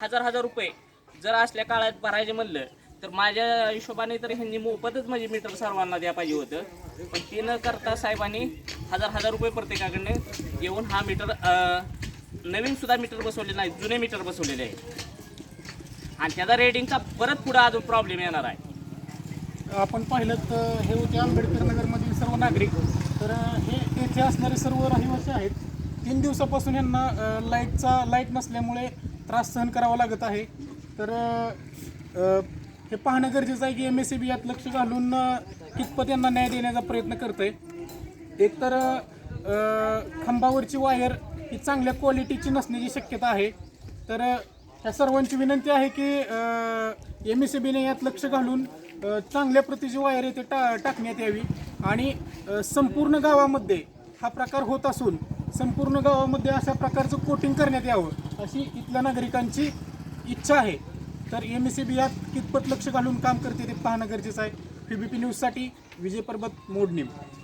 हजार हजार रुपये जर असल्या काळात भरायचे म्हणलं तर माझ्या हिशोबाने तर ह्यांनी मोफतच म्हणजे मीटर सर्वांना द्या पाहिजे होतं. पण ते न करता साहेबांनी हजार हजार रुपये प्रत्येकाकडनं येऊन हा मीटर नवीन सुद्धा मीटर बसवले नाही जुने मीटर बसवलेले आहे आणि त्याचा रेटिंगचा परत पुढं अजून प्रॉब्लेम येणार आहे. आपण पाहिलं तर हे होते आंबेडकर नगरमधील सर्व नागरिक. तर हे येथे असणारे सर्व रहिवासी आहेत. तीन दिवसापासून यांना लाईटचा लाइट नसल्यामुळे त्रास सहन करावा लागत आहे. तर अ, हे पाहणं गरजेचं आहे की एम एस सी बी यात लक्ष घालून अ, कितपत यांना न्याय देण्याचा प्रयत्न करत आहे एकतर अ, खांबावरची वायर ही चांगल्या क्वालिटीची नसण्याची शक्यता आहे. तर अ, ह्या सर्वांची विनंती आहे की एम एस सी बीने यात लक्ष घालून अ, चांगल्या प्रतीची वायर येथे टा टाकण्यात यावी. आणि अ, संपूर्ण गावामध्ये हा प्रकार होत असून संपूर्ण गावामध्ये अशा प्रकारचं कोटिंग करण्यात यावं. अशी इथल्या नागरिकांची इच्छा आहे. तर एम एस सी बी यात कितपत लक्ष घालून काम करते ते पाहणं गरजेचं आहे. पी बी पी न्यूजसाठी विजय पर्वत मोडणीम.